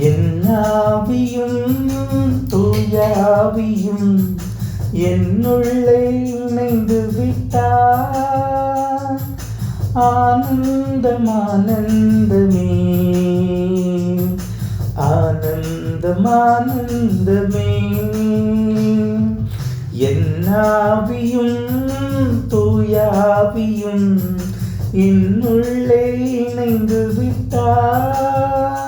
என்னாவியும் தூயாவியும் என்னுள்ளே இணைந்து விட்டார். ஆனந்தம் ஆனந்தமே ஆனந்தம் ஆனந்தமே என்னாவியும் தூயாவியும் என்னுள்ளே இணைந்து விட்டார்.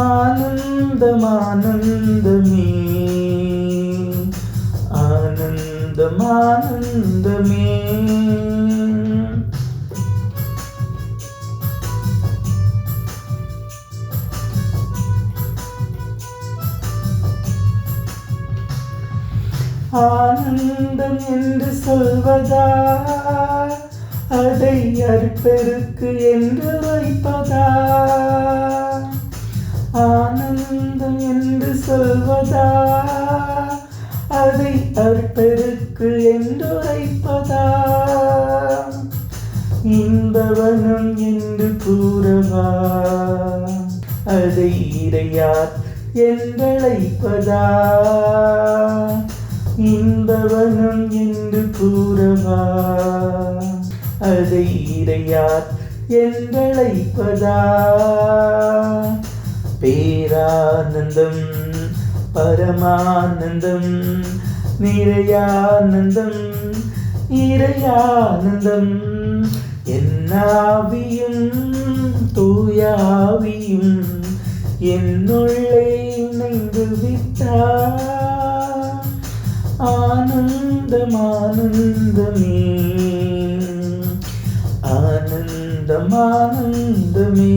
ஆனந்தம் ஆனந்தமே ஆனந்தம் ஆனந்தமே ஆனந்தம் என்று சொல்வதா அதை அற்பெருக்கு என்று சொல்வதா? அதை அற்பெருக்கு என்றுரைப்பதா? இன்பவனம் என்று கூறவா? அதை இறையார் என்றழைப்பதா? இன்பவனம் என்று கூறவா? அதை இறையார் என்றழைப்பதா? பேரானந்தம் பரமானந்தம் நிறையானந்தம் இறையானந்தம் என்னாவியும் தூயாவியும் என்னுள்ளே இணைந்து விட்டார் ஆனந்தம் ஆனந்தமே ஆனந்தம் ஆனந்தமே